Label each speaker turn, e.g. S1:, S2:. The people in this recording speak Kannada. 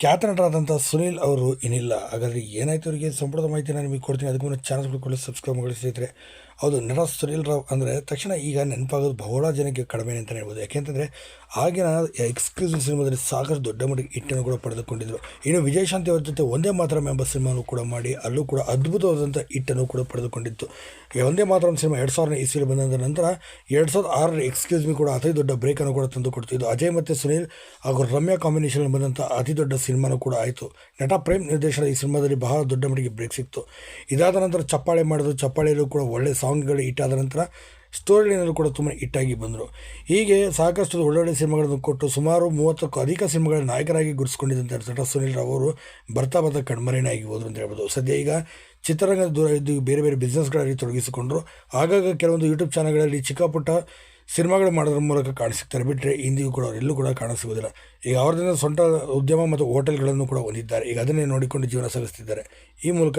S1: ಖ್ಯಾತ ನಟರಾದಂಥ ಸುನೀಲ್ ಅವರು ಏನಿಲ್ಲ. ಹಾಗಾದರೆ ಏನಾಯ್ತು ಅವರಿಗೆ? ಸಂಪೂರ್ಣ ನಾನು ನಿಮಗೆ ಕೊಡ್ತೀನಿ. ಅದಕ್ಕೂ ಚಾನಲ್ ಕೂಡ ಸಬ್ಸ್ಕ್ರೈಬ್ ಮಾಡಿ ಸ್ನೇಹಿತರೆ. ಹೌದು ನಟ ಸುನೀಲ್ ರಾವ್ ಅಂದರೆ ತಕ್ಷಣ ಈಗ ನೆನಪಾಗೋದು ಬಹಳ ಜನಕ್ಕೆ ಕಡಿಮೆ ಅಂತಲೇ ಹೇಳ್ಬೋದು. ಯಾಕೆಂತಂದರೆ ಆಗಿನ ಎಕ್ಸ್ಕ್ಲೂಸಿವ್ ಸಿನಿಮಾದಲ್ಲಿ ಸಾಕಷ್ಟು ದೊಡ್ಡ ಮಟ್ಟಿಗೆ ಹಿಟ್ಟನ್ನು ಕೂಡ ಪಡೆದುಕೊಂಡಿದ್ದರು ಇನ್ನು ವಿಜಯಶಾಂತಿ ಅವರ ಜೊತೆ ಒಂದೇ ಮಾತ್ರ ಎಂಬ ಸಿನಿಮಾನು ಕೂಡ ಮಾಡಿ ಅಲ್ಲೂ ಕೂಡ ಅದ್ಭುತವಾದಂಥ ಹಿಟ್ಟನ್ನು ಕೂಡ ಪಡೆದುಕೊಂಡಿತ್ತು. ಒಂದೇ ಮಾತ್ರ ಸಿನಿಮಾ ಎರಡು ಸಾವಿರದ ಇಸ್ವಿಲಿ ಬಂದ ನಂತರ ಎರಡು ಸಾವಿರದ ಆರರ ಎಕ್ಸ್ಕ್ಯೂಸ್ ಮಿ ಕೂಡ ಅತಿ ದೊಡ್ಡ ಬ್ರೇಕನ್ನು ಕೂಡ ತಂದು ಕೊಡ್ತಿದ್ದು ಅಜಯ್ ಮತ್ತು ಸುನೀಲ್ ಹಾಗೂ ರಮ್ಯಾ ಕಾಂಬಿನೇಷನ್ ಬಂದಂಥ ಅತಿ ದೊಡ್ಡ ಸಿನಿಮಾನೂ ಕೂಡ ಆಯಿತು. ನಟ ಪ್ರೇಮ್ ನಿರ್ದೇಶನ ಈ ಸಿನಿಮಾದಲ್ಲಿ ಬಹಳ ದೊಡ್ಡ ಮಟ್ಟಿಗೆ ಬ್ರೇಕ್ ಸಿಕ್ತು. ಇದಾದ ನಂತರ ಚಪ್ಪಾಳೆ ಮಾಡಿದ್ರು. ಚಪ್ಪಾಳೆಯಲ್ಲೂ ಕೂಡ ಒಳ್ಳೆ ಸಾಂಗ್ಗಳು ಹಿಟ್ಟಾದ ನಂತರ ಸ್ಟೋರಿನಲ್ಲೂ ಕೂಡ ತುಂಬ ಹಿಟ್ಟಾಗಿ ಬಂದರು. ಹೀಗೆ ಸಾಕಷ್ಟು ಒಳ್ಳೊಳ್ಳೆ ಸಿನಿಮಾಗಳನ್ನು ಕೊಟ್ಟು ಸುಮಾರು ಮೂವತ್ತಕ್ಕೂ ಅಧಿಕ ಸಿನಿಮಾಗಳ ನಾಯಕರಾಗಿ ಗುರುತಿಸ್ಕೊಂಡಿದ್ದಂಥ ನಟ ಸುನಿಲ್ ರಾವ್ ಅವರು ಬರ್ತಾ ಬರ್ತಾ ಕಣ್ಮರೆಯಾಗಿ ಆಗಿಬೋದು ಅಂತ ಹೇಳ್ಬೋದು. ಸದ್ಯ ಈಗ ಚಿತ್ರರಂಗದ ದೂರ ಇದ್ದು ಬೇರೆ ಬೇರೆ ಬಿಸ್ನೆಸ್ಗಳಲ್ಲಿ ತೊಡಗಿಸಿಕೊಂಡರು. ಆಗಾಗ ಕೆಲವೊಂದು ಯೂಟ್ಯೂಬ್ ಚಾನಲ್ಗಳಲ್ಲಿ ಚಿಕ್ಕಪುಟ್ಟ ಸಿನಿಮಾಗಳು ಮಾಡೋದ್ರ ಮೂಲಕ ಕಾಣಿಸ್ತಾರೆ. ಬಿಟ್ಟರೆ ಇಂದಿಗೂ ಕೂಡ ಅವರೆಲ್ಲೂ ಕೂಡ ಕಾಣಿಸುವುದಿಲ್ಲ ಈಗ ಅವರದಿಂದ ಸ್ವಂತ ಉದ್ಯಮ ಮತ್ತು ಹೋಟೆಲ್ಗಳನ್ನು ಕೂಡ ಹೊಂದಿದ್ದಾರೆ. ಈಗ ಅದನ್ನೇ ನೋಡಿಕೊಂಡು ಜೀವನ ಸಾಗಿಸ್ತಿದ್ದಾರೆ. ಈ ಮೂಲಕ